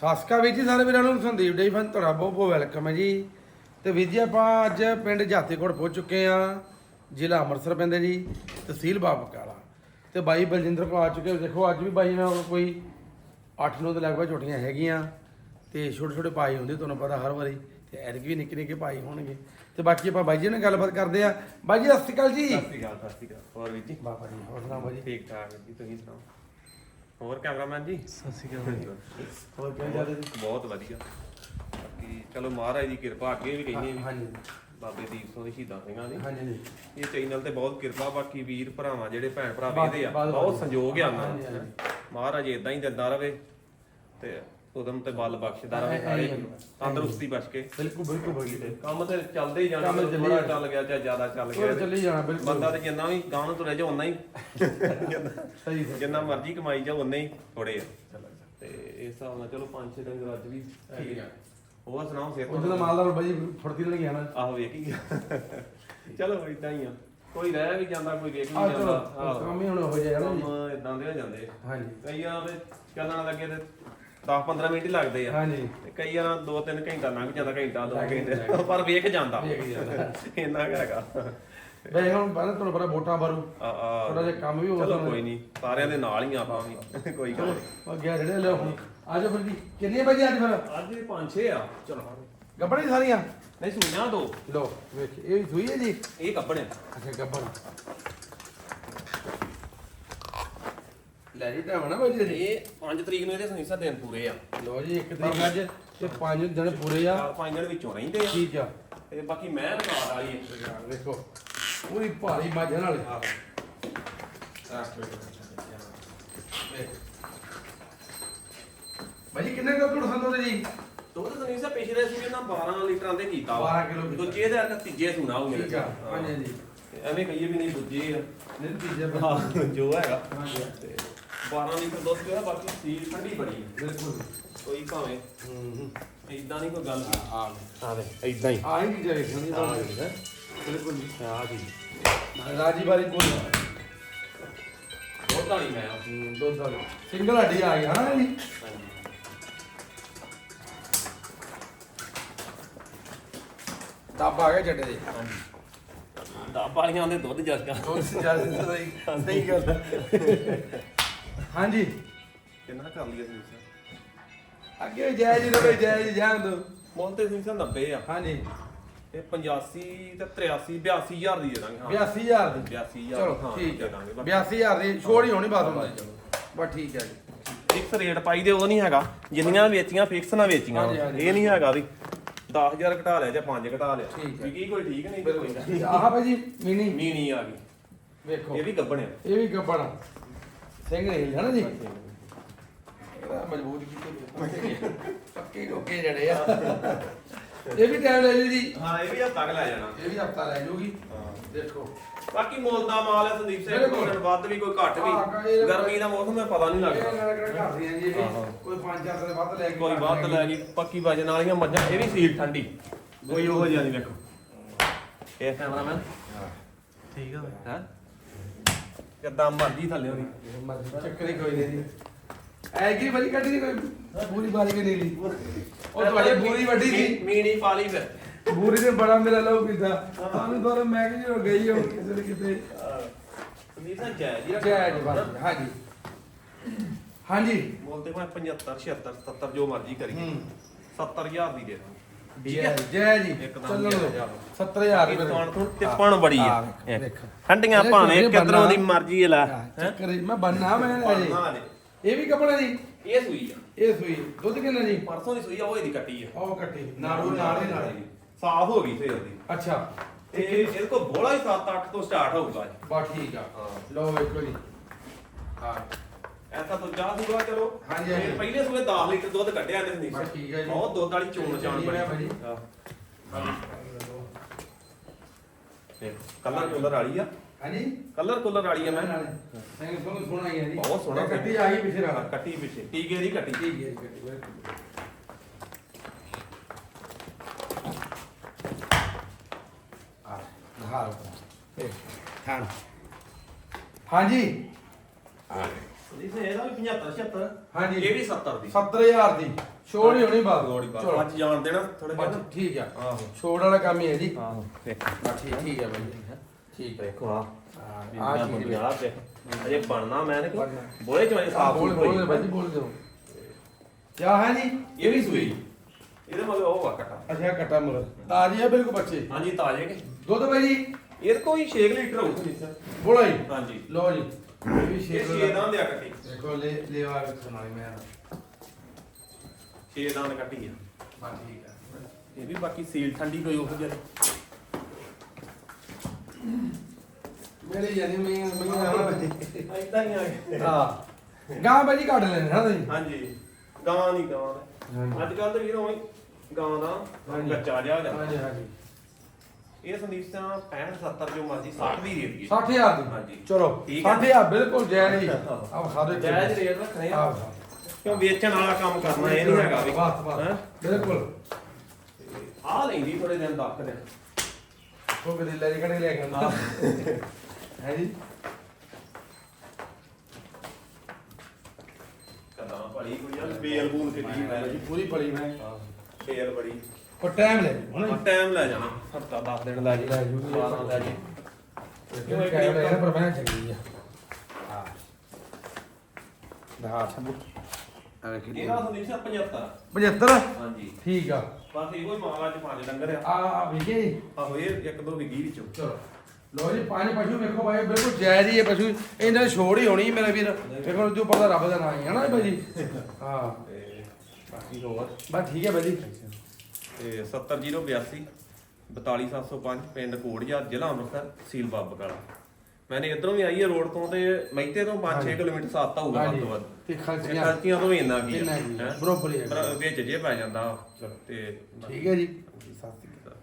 ਸਾਸਕਾ ਵੀਰ ਜੀ ਸਾਰੇ ਵੀਰਾਂ ਨੂੰ ਸੰਦੀਪ ਡੇ ਫਨ ਤੁਹਾਡਾ ਬਹੁਤ ਬਹੁਤ ਵੈਲਕਮ ਹੈ ਜੀ। ਤੇ ਵੀਰ ਜੀ ਆਪਾਂ ਅੱਜ ਪਿੰਡ ਜਾਤੀਕੋਟ ਪਹੁੰਚ ਚੁੱਕੇ ਆ ਜ਼ਿਲ੍ਹਾ ਅੰਮ੍ਰਿਤਸਰ ਪੈਂਦਾ ਜੀ ਤਹਿਸੀਲ ਬਾਬਕਾਲਾ। ਤੇ ਬਾਈ ਬਲਜਿੰਦਰ ਕੋ ਆ ਚੁੱਕੇ। ਦੇਖੋ ਅੱਜ ਵੀ ਬਾਈ ਨਾਲ ਕੋਈ 8-9 ਦੇ ਲਗਭਗ ਝੋਟੀਆਂ ਹੈਗੀਆਂ। ਤੇ ਛੋਟੇ ਛੋਟੇ ਪਾਈ ਹੁੰਦੇ ਤੁਹਾਨੂੰ ਪਤਾ ਹਰ ਵਾਰੀ। ਤੇ ਐਤਕੀ ਵੀ ਨਿੱਕੇ ਨਿੱਕੇ ਪਾਈ ਹੋਣਗੇ। ਤੇ ਬਾਕੀ ਆਪਾਂ ਬਾਈ ਜੀ ਨਾਲ ਗੱਲਬਾਤ ਕਰਦੇ ਆ ਬਾਈ ਜੀ ਸਤਿ ਸ਼੍ਰੀ ਅਕਾਲ ਜੀ। ਸਤਿ ਸ਼੍ਰੀ ਅਕਾਲ ਸਤਿ ਸ਼੍ਰੀ ਅਕਾਲ। ਹੋਰ ਵੀਰ ਜੀ? ਬਾਬਾ ਜੀ ਹੋਰ ਸੁਣਾਓ ਬਾਈ ਜੀ? ਠੀਕ ਠਾਕ ਜੀ ਤੁਸੀਂ ਸੁਣਾਓ? ਹੋਰ ਕੈਮਰਾਮੈਨ ਜੀ? ਸਤਿ ਸ਼੍ਰੀ ਹੋਰ ਕਿਵੇਂ ਜੀ? ਬਹੁਤ ਵਧੀਆ। ਬਾਕੀ ਚਲੋ ਮਹਾਰਾਜ ਦੀ ਕਿਰਪਾ ਅੱਗੇ ਵੀ ਕਹਿੰਦੇ ਵੀ ਹਾਂਜੀ। ਬਾਬੇ ਦੀਪ ਸਿੰਘ ਦੇ ਸ਼ਹੀਦਾਂ ਸਿੰਘਾਂ ਦੀ। ਹਾਂਜੀ ਜੀ ਇਹ ਚੈਨਲ ਤੇ ਬਹੁਤ ਕਿਰਪਾ ਬਾਕੀ ਵੀਰ ਭਰਾਵਾਂ ਜਿਹੜੇ ਭੈਣ ਭਰਾ ਬਹੁਤ- ਵੇਖਦੇ ਆ ਬਹੁਤ। ਸੰਯੋਗ ਆ। ਉਹਨਾਂ। ਮਹਾਰਾਜ ਇਦਾਂ ਹੀ ਦਿੰਦਾ ਰਵੇ ਤੇ ਉਦਮ ਤੇ ਬਲ ਬਖਸ਼ਦਾ ਰਵੇ ਸਾਰੇ ਨੂੰ। ਤੰਦਰੁਸਤੀ ਬਚ ਕੇ। ਬਿਲਕੁਲ ਬਿਲਕੁਲ ਬਾਈ ਕੰਮ ਤੇ ਚੱਲਦੇ ਹੀ ਜਾਣਾ ਕੰਮ ਚਲੋ ਗਿਆ ਚਾਹੇ ਜ਼ਿਆਦਾ ਚੱਲ ਗਿਆ। ਚੱਲੀ ਜਾਣਾ ਬਿਲਕੁਲ। ਬੰਦਾ ਤੇ ਜਿੰਨਾ ਵੀ ਗਾਂ ਨੂੰ ਤੁਰੇ ਜਾ ਉਨਾ ਹੀ। ਸਹੀ ਸਹੀ ਜਿੰਨਾ ਮਰਜ਼ੀ ਕਮਾਈ ਜਾ ਉਨੇ ਹੀ ਥੋੜੇ ਆ। ਤੇ ਇਸ ਹਿਸਾਬ ਨਾਲ ਚਲੋ ਪੰਜ ਛੇ ਡੰਗਰ ਅੱਜ ਵੀ ਠੀਕ ਆ। ਹੋਰ ਸੁਣਾਓ ਸਿਹਤ ਉਹ ਜਦੋਂ ਮਾਲਦਾਰ ਬਾਈ ਫੁਰਤੀ ਨਾਲ ਗਿਆ ਨਾ। ਆਹੋ ਵੇਖ। ਚਲੋ ਇਦਾਂ ਹੀ ਆ। ਕੋਈ ਰਹਿ ਵੀ ਜਾਂਦਾ ਕੋਈ ਵੇਖ ਵੀ ਜਾਂਦਾ। ਆਹੋ। ਕੰਮ ਹੀ ਹੁਣ ਹੋ ਜਾਏਗਾ ਨਾ ਜੀ। ਕੰਮ ਇਦਾਂ ਦੇ ਹੋ ਜਾਂਦੇ। ਹਾਂਜੀ। ਕਈਆਂ ਦੇ ਚੱਲਣ ਲੱਗੇ ਤੇ 10 15 ਮਿੰਟ ਹੀ ਲੱਗਦੇ ਆ। ਹਾਂਜੀ। ਤੇ ਕਈਆਂ ਨਾਲ 2 3 ਘੰਟਾ ਲੰਘ ਜਾਂਦਾ ਘੰਟਾ 2 ਲੱਗ ਘੰਟੇ। ਪਰ ਵੇਖ ਜਾਂਦਾ। ਵੇਖ ਜਾਂਦਾ। ਇੰਨਾ ਕੁ ਹੈਗਾ। ਹੁਣ ਪਹਿਲਾਂ ਤੁਹਾਨੂੰ ਪਤਾ ਵੋਟਾਂ ਬਾਰੂ ਆ ਆ। ਥੋੜਾ ਜਿਹਾ ਕੰਮ ਵੀ ਹੋ ਚਲੋ ਕੋਈ ਨਹੀਂ ਸਾਰਿਆਂ ਦੇ ਨਾਲ ਹੀ ਆ ਆਪਾਂ ਵੀ। ਕੋਈ ਗੱਲ ਨੀ। ਉਹ ਗਿਆ ਜਿਹੜੇ ਲੈ ਹੁਣ। ਆ ਜਾ ਫਿਰ ਜੀ। ਕਿੰਨੀਆਂ ਵਜੇ ਅੱਜ ਫਿਰ? ਅੱਜ ਵੀ ਪੰਜ ਛੇ ਆ। ਚਲੋ। ਗੱਬੜ ਹੀ ਸਾਰੀਆਂ? ਨਹੀਂ ਸੁਣਿਆ ਦੋ। ਲੋ ਵੇਖ। ਇਹ ਸੂਈ ਹੈ ਜੀ? ਇਹ ਕੱਪੜੇ ਅੱਛਾ ਗੱਬੜ। ਲੈ ਜੀ ਤਾਂ ਨਾ ਬਾਈ ਜੀ ਇਹ 5 ਤਰੀਕ ਨੂੰ ਇਹਦੇ ਸੰਸਾ ਦਿਨ ਪੂਰੇ ਆ। ਲੋ ਜੀ ਇੱਕ ਤਰੀਕ ਅੱਜ ਤੇ ਪੰਜ ਦਿਨ ਪੂਰੇ ਆ। ਚਾਰ ਪੰਜ ਦਿਨ ਵਿੱਚੋਂ ਰਹਿੰਦੇ ਆ। ਠੀਕ ਆ। ਤੇ ਬਾਕੀ ਮੈਂ ਰਿਕਾਰਡ ਵਾਲੀ ਹੈ ਦੇਖੋ ਪੂਰੀ ਭਾਰੀ ਮੱਝ ਨਾਲ ਭਾਜੀ ਕਿੰਨੇ ਕੁ ਦੁੱਧ ਖਾਂਦੇ ਜੀ ਦੁੱਧ ਸੰਸਾ ਪਿਛਲੇ ਸੂਏ ਨਾਲ 12 ਲੀਟਰਾਂ ਦੇ ਕੀਤਾ ਵਾ। 12 ਕਿਲੋ ਕੀਤਾ। ਦੂਜੇ ਦੇ ਅਰਕ ਤੀਜੇ ਸੁਣਾ ਉਹ ਠੀਕ ਆ ਹਾਂਜੀ ਤੇ ਐਵੇਂ ਕਹੀਏ ਵੀ ਨਹੀਂ ਦੂਜੇ ਆ। ਨਹੀਂ ਤੀਜੇ ਹਾਂ ਜੋ ਹੈਗਾ। ਤੇ 12 ਲੀਟਰ ਦੁੱਧ ਪਿਆ ਬਾਕੀ ਸੀਲ ਠੰਡੀ ਬੜੀ ਹੈ ਬਿਲਕੁਲ ਕੋਈ ਭਾਵੇਂ ਹੂੰ ਇਦਾਂ ਨਹੀਂ ਕੋਈ ਗੱਲ ਆ ਆ ਦੇ ਇਦਾਂ ਹੀ। ਆ ਹੀ ਚੀਜ਼ਾਂ ਵੇਖਣੀ ਹਾਂ। ਬਿਲਕੁਲ ਜੀ। ਆ ਜੀ। ਰਾਜੀ ਬਾਰੀ ਕੋਲ ਬਹੁਤ ਧਾਣੀ ਮੈਂ ਆ। ਦੁੱਧ ਦਾ ਸਿੰਗਲ ਹੱਡੀ ਆ ਗਿਆ ਨਾ ਜੀ ਹਾਂਜੀ ਦੱਬ ਆ ਗਿਆ ਜੱਡੇ ਦੇ। ਹਾਂਜੀ। ਦਾ ਵਾਲੀਆਂ ਦੇ ਦੁੱਧ ਜਸਕਾ ਦੁੱਧ ਜ਼ਿਆਦਾ ਸਹੀ ਸਹੀ ਗੱਲ ਹੈ। ਹਾਂਜੀ। ਕਿੰਨਾ ਕਰ ਲਿਆ ਤੁਸੀਂ ਅੱਗੇ ਜੈ ਜੀ ਰਵੇ ਜੈ ਜੀ ਜਾਨ ਦੋ। ਮੁੱਲ ਤੇ ਸਿੰਘ 90 ਆ। ਹਾਂਜੀ। ਤੇ 85 ਤੇ 83 82000 ਦੀ ਦੇ ਦਾਂਗੇ ਹਾਂ। 82000 ਦੀ। 82000 ਚਲੋ ਹਾਂ, ਠੀਕ ਦੇ ਹੈ ਦਾਂਗੇ ਬਾਕੀ 82000 ਦੀ ਛੋੜ ਹੀ ਹੋਣੀ ਬਾਤ ਹੁੰਦਾ ਬਸ ਠੀਕ ਹੈ ਜੀ। ਫਿਕਸ ਰੇਟ ਪਾਈ ਦੇ ਉਹ ਨਹੀਂ ਹੈਗਾ। ਜਿੰਨੀਆਂ ਵੇਚੀਆਂ ਫਿਕਸ ਨਾ ਵੇਚੀਆਂ। ਹਾਂਜੀ, ਹਾਂਜੀ। ਇਹ ਨਹੀਂ ਹੈਗਾ ਵੀ 10000 ਘਟਾ ਲਿਆ ਜਾਂ 5 ਘਟਾ ਲਿਆ। ਠੀਕ ਹੈ। ਵੀ ਕੀ ਕੋਈ ਠੀਕ ਨਹੀਂ ਕੋਈ ਆਹ ਭਾਈ ਜੀ ਮੀਨੀ ਨਹੀਂ ਨਹੀਂ ਆ ਗਈ। ਵੇਖੋ। ਇਹ ਵੀ ਗੱਬਣਿਆ ਇਹ ਵੀ ਗੱਬੜ ਸਿੰਘ ਨਹੀਂ ਹੈ ਨਾ ਜੀ। ਮਜ਼ਬੂਤ ਕੀਤੇ ਪੱਕੇ ਟੋਕੇ ਜੜੇ ਆ। ਇਹ ਵੀ ਟਾਈਮ ਲੈ ਜੂ ਜੀ। ਹਾਂ ਇਹ ਵੀ ਹੱਥ ਤੱਕ ਲੈ ਜਾਣਾ। ਇਹ ਵੀ ਹਫਤਾ ਲੈ ਜੂਗੀ। ਹਾਂ। ਦੇਖੋ। ਬਾਕੀ ਮੁੱਲ ਦਾ ਮਾਲ ਹੈ ਸੰਦੀਪ ਸਿੰਘ। ਕੋਈ ਵੱਧ ਵੀ ਕੋਈ ਘੱਟ ਹਾਂ, ਵੀ ਗਰਮੀ ਦਾ ਮੌਸਮ ਹੈ ਪਤਾ ਨਹੀਂ ਲੱਗਦਾ। ਹਾਂ, ਹਾਂ। ਕੋਈ 5-4 ਵੱਧ ਲੈ ਕੇ ਕੋਈ ਵੱਧ ਲੈ ਗਈ ਪੱਕੀ ਵਜਨ ਵਾਲੀਆਂ ਮੱਝਾਂ ਇਹ ਵੀ ਸੀਲ ਠੰਡੀ। ਕੋਈ ਉਹ ਜਿਹਾ ਨਹੀਂ ਵੇਖੋ। ਇਹ ਕੈਮਰਾਮੈਨ। ਠੀਕ ਆ। ਹੈ? ਕਿੱਦਾਂ ਮਰਜ਼ੀ ਥੱਲੇ ਹੋਣੀ। ਚੱਕਰ ਹੀ ਕੋਈ ਨਹੀਂ ਜੀ। ਐ ਕੀ ਬਲੀ ਕੱਢੀ ਨਹੀਂ ਕੋਈ? ਪੂਰੀ ਬਾਰੀ ਵੀ ਨਹੀਂ ਲਈ ਉਹ ਤੁਹਾਡੀ ਬੂਰੀ ਵੱਡੀ ਸੀ। ਮੀਣੀ ਪਾਲੀ ਫਿਰ। ਬੂਰੀ ਨੇ ਬੜਾ ਮੇਰਾ ਲਹੂ ਪੀਤਾ। ਸਾਨੂੰ ਤਾਂ ਮੈਂ ਕਿ ਹੋ ਗਈ ਹੋ ਕਿਸੇ ਨੇ ਕਿਤੇ। ਸੰਦੀਪ ਸਿੰਘ ਜੈ ਜੀ ਜੈ ਜੀ ਬਾਬਾ ਹਾਂਜੀ। ਹਾਂਜੀ। ਬੋਲਦੇ ਮੈਂ 75 76 77 ਜੋ ਮਰਜ਼ੀ ਕਰੀਏ। ਹੂੰ। 70000 ਦੀ ਦੇ ਦਾਂ ਠੀਕ ਜੈ ਜੈ ਜੀ। ਇੱਕਦਮ ਚੱਲੋ ਜੈ ਜਾ। 70000 ਰੁਪਏ ਪਾਕਿਸਤਾਨ ਤੋਂ ਟਿੱਪਣ ਬੜੀ ਹਾਂ, ਹੈ ਦੇਖੋ। ਠੰਡੀਆਂ ਇਹ ਭਾਵੇਂ ਝੋਨੇ ਕਿਧਰੋਂ। ਦੀ ਮਰਜ਼ੀ ਲੈ। ਹਾਂ, ਚੱਕਰ ਹੀ- ਮੈਂ ਬੰਨਾ ਮੈਂ ਅਜੇ ਹਾਂ ਜੀ ਇਹ ਵੀ ਕਪੜਾ ਜੀ ਇਹ ਸੂਈ ਆ। ਇਹ ਸੂਈ। ਦੁੱਧ ਕਿੰਨਾ ਜੀ ਪਰਸੋਂ ਦੀ ਸੂਈ ਆ ਉਹ ਇਹਦੀ ਕੱਟੀ ਆ। ਉਹ ਕੱਟੀ। ਨਾੜੂ ਨਾਲ ਨਾਲ। ਸਾਫ਼ ਹੋ ਗਈ ਸਵੇਰ ਦੀ ਅੱਛਾ। ਤੇ ਇਹਦੇ ਕੋਲ ਬੋਲਾ ਹੀ 7-8 ਤੋਂ ਸਟਾਰਟ ਹੋਊਗਾ ਜੀ ਬਾ ਠੀਕ ਆ। ਲਓ ਵੇਖੋ ਜੀ। ਹਾਂ। ਤਾਂ ਜਾ ਦੂਗਾ ਚਲੋ। ਹਾਂਜੀ, ਹਾਂਜੀ। ਇਹ ਪਹਿਲੇ ਸੂਏ 10 ਲੀਟਰ ਦੁੱਧ ਕੱਢਿਆ ਇਹਨੇ ਸੰਦੀਪ ਬਸ ਠੀਕ ਹੈ ਜੀ। ਬਹੁਤ ਦੁੱਧ ਵਾਲੀ ਚੋਣ ਚਾਣ ਚੰਗੀ ਹੈ। ਬਣੀ ਭਾਜੀ। ਕਲਰ ਕੁਲਰ ਵਾਲੀ ਆ। ਹਾਂਜੀ। ਕਲਰ ਕੁਲਰ ਵਾਲੀ ਆ ਮੈਂ। ਸਿੰਘ ਸੋਹਣਾ ਸੋਹਣਾ ਹੀ ਹੈ ਜੀ। ਬਹੁਤ ਸੋਹਣਾ ਕੱਟੀ ਆ ਗਈ ਪਿਛੇ ਰਾਤ ਕੱਟੀ ਪਿੱਛੇ। ਟੀਕੇ ਦੀ ਕੱਟੀ। ਠੀਕ ਹੈ ਜੀ ਕੱਟੀ ਬਿਲਕੁਲ। ਆ ਦਿਖਾ ਲਓ ਇਹ ਹਾਂ। ਹਾਂਜੀ। ਸੰਦੀਪ ਸਿੰਘ ਇਹਦਾ ਵੀ 75 76 ਹਾਂਜੀ। ਇਹ ਵੀ 70 ਦੀ। 70000 ਦੀ। ਛੋੜ ਹੀ ਹੋਣੀ ਬਾਤ। ਲੋੜੀ ਬਾਤ। ਚਲੋ। ਅੱਜ ਜਾਣ ਦੇਣਾ ਥੋੜਾ ਜਿਹਾ ਬਸ ਨਾ ਠੀਕ ਆ। ਆਹੋ। ਛੋੜ ਵਾਲਾ ਕੰਮ ਹੀ ਹੈ ਜੀ। ਆਹੋ ਵੇਖ। ਬਸ ਠੀਕ ਠੀਕ ਹੈ ਬਾਈ। ਠੀਕ ਹੈ ਵੇਖੋ ਆ ਆ ਆ ਚੀਜ਼ ਆ। ਤੇ ਅਜੇ ਬਣਨਾ। ਮੈਂ ਨੇ ਬਣਨਾ। ਬੋਲੇ ਚੋਂ ਆ ਸਾਫ਼ ਬੋਲ ਬੋਲ ਬਾਈ ਜੀ, ਬੋਲ ਦਿਓ। ਕਿਆ ਹੈ ਜੀ? ਇਹ ਵੀ ਸੂਈ। ਇਹਦੇ ਮਗਰ ਉਹ ਵਾ ਕਟਾ। ਅੱਛਾ ਕਟਾ ਮਗਰ। ਤਾਜੀ ਹੈ ਬਿਲਕੁਲ ਬੱਚੇ। ਹਾਂਜੀ ਤਾਜ਼ੇ ਕੇ ਦੁੱਧ ਬਾਈ ਜੀ? ਇਹਦੇ ਕੋਈ 6 ਲੀਟਰ ਹੋਊ ਤੁਸੀਂ ਸਰ ਬੋਲੋ ਜੀ। ਹਾਂਜੀ। ਲੋ ਜੀ। ਇਹ ਵੀ ਇਹ ਸ਼ੇਰ 6 ਦਾਂ ਦੇ ਆ ਕੱਟੀ ਦੇਖੋ ਲੈ ਲੈਵਾ ਕੇ ਸੁਣਾਈ ਮੈਂ 6 ਦਾਂ ਦੀ ਕੱਟੀ ਆ। ਬਾ ਠੀਕ ਹੈ ਇਹ ਵੀ ਬਾਕੀ ਸੀਲ ਠੰਡੀ ਕੋਈ ਉਹ ਜਿਹੀ। ਮੇਰੇ ਯਾਨੀ ਮੈਂ ਮੈਂ ਆਣਾ ਇਦਾਂ ਹੀ ਆ ਗਏ। ਹਾਂ। ਗਾਂ ਬਾਈ ਜੀ ਕੱਢ ਲੈਣੇ ਹਾਂ ਤੁਸੀਂ। ਹਾਂਜੀ। ਗਾਂ ਨਹੀਂ ਗਾਂ। ਅੱਜ ਕੱਲ ਤਾਂ ਵੀਰ ਉਵੇਂ ਗਾਂ ਦਾ। ਕੱਚਾ ਜਿਹਾ ਹੋ ਜਾਂਦਾ ਹਾਂਜੀ ਹਾਂਜੀ। ਇਹ ਸੰਦੀਪ ਸਿੰਘ 65 70 ਜੋ ਮਰਜ਼ੀ 60 ਦੀ ਦੇ ਦਈਏ। 60000 ਦੀ ਹਾਂਜੀ। ਚਲੋ ਠੀਕ ਹੈ। 60000 ਬਿਲਕੁਲ ਜਾਇਜ਼ ਹੀ ਆ ਖਾ ਦੋ ਜਾਇਜ਼ ਰੇਟ ਰੱਖਣੇ ਆ। ਆ ਕਿਉਂ ਵੇਚਣ ਵਾਲਾ ਕੰਮ ਕਰਨਾ ਇਹ ਨਹੀਂ ਹੈਗਾ ਵੀ। ਬਸ ਬਸ ਹੈਂ? ਬਿਲਕੁਲ। ਆ ਲੈਂਦੀ ਥੋੜੇ ਦਿਨ ਤੱਕ ਨੇ ਉਹ ਕਦੇ ਲੈ ਕੜੇ ਲੈ ਕੇ ਆਉਂਦਾ। ਹੈ ਜੀ। ਕਦਾਂ ਪੜੀ ਕੋਈ ਆ ਬੇਲ ਬੂਲ ਕੇ ਦੀ ਬਾਈ ਜੀ ਪੂਰੀ ਪੜੀ ਮੈਂ। ਬੇਲ ਬੜੀ। ਪਰ ਟਾਈਮ ਲੈ ਹੁਣ ਟਾਈਮ ਲੈ ਜਾਣਾ। ਹਫਤਾ 10 ਦਿਨ ਲੈ ਜੀ। ਲੈ। 12 ਲੈ ਜੀ। ਇੱਕ ਟਾਈਮ ਲੈ ਪਰ ਮੈਂ ਚੰਗੀ ਆ। ਹਾਂ। ਦਹਾ ਸਭ ਐਵੇਂ ਕਿ ਇਹਦਾ ਸੰਦੀਪ ਸਿੰਘ 75 75 ਹਾਂਜੀ। ਠੀਕ ਆ। ਬਸ ਇਹੋ ਹੀ ਮਾਲਾ ਚ ਪੰਜ ਡੰਗਰ ਆ। ਆ ਆ ਵਿਗੇ ਜੀ। ਆਹੋ ਇਹ ਇੱਕ ਦੋ ਵਿਗੀ ਵਿੱਚੋਂ। ਚਲੋ। ਲੋ ਜੀ ਪੰਜ ਪਸ਼ੂ ਵੇਖੋ ਭਾਈ ਬਿਲਕੁਲ ਜਾਇਜ਼ ਹੀ ਹੈ ਪਸ਼ੂ। ਇਹਨਾਂ ਦੀ ਛੋੜ ਹੀ ਹੋਣੀ ਮੇਰਾ ਵੀਰ। ਵੇਖੋ ਜੋ ਪਤਾ ਰੱਬ ਦਾ ਨਾਮ ਹੀ ਹੈ ਨਾ ਭਾਈ ਜੀ। ਹਾਂ। ਬਾਕੀ ਹੋਰ। ਬਸ ਠੀਕ ਹੈ ਭਾਈ ਜੀ। ਤੇ 70082 42705 ਪਿੰਡ ਕੋੜੀਆ ਜ਼ਿਲ੍ਹਾ ਅੰਮ੍ਰਿਤਸਰ ਸੀਲ ਬਾਬ ਕਾਲਾ। ਮੈਨੇ ਇਧਰੋਂ ਵੀ ਆਈ ਹੈ ਰੋਡ ਤੋਂ ਤੇ ਮਹਿਤੇ ਤੋਂ 5-6 ਕਿਲੋਮੀਟਰ ਸਾਤਾ ਹੋਊਗਾ ਵੱਧ ਤੋਂ ਵੱਧ। ਤੇ ਖਰਚੀਆਂ ਖਰਚੀਆਂ ਤੋਂ ਵੀ ਇੰਨਾ ਕੀ ਹੈ? ਬਰੋਬਰ ਹੀ ਹੈ ਵਿੱਚ ਜੇ ਪੈ ਜਾਂਦਾ। ਤੇ ਠੀਕ ਹੈ ਜੀ। ਸਤਿ